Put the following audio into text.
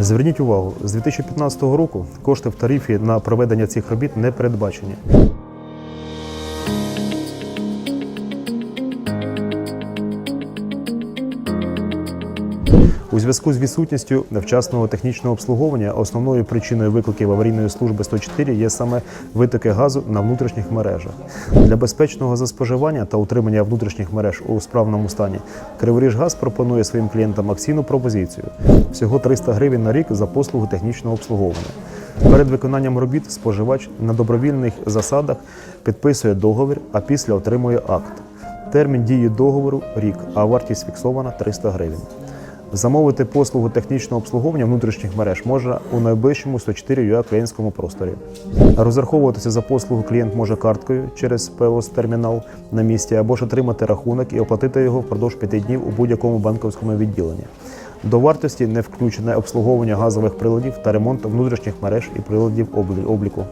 Зверніть увагу, з 2015 року кошти в тарифі на проведення цих робіт не передбачені. У зв'язку з відсутністю невчасного технічного обслуговування основною причиною викликів аварійної служби 104 є саме витоки газу на внутрішніх мережах. Для безпечного заспоживання та утримання внутрішніх мереж у справному стані Криворіжгаз пропонує своїм клієнтам акційну пропозицію всього 300 гривень на рік за послугу технічного обслуговування. Перед виконанням робіт споживач на добровільних засадах підписує договір, а після отримує акт. Термін дії договору рік, а вартість фіксована 300 гривень. Замовити послугу технічного обслуговування внутрішніх мереж може у найближчому 104 UA клієнтському просторі. Розраховуватися за послугу клієнт може карткою через ПОС термінал на місці або ж отримати рахунок і оплатити його впродовж 5 днів у будь-якому банківському відділенні. До вартості не включене обслуговування газових приладів та ремонт внутрішніх мереж і приладів обліку.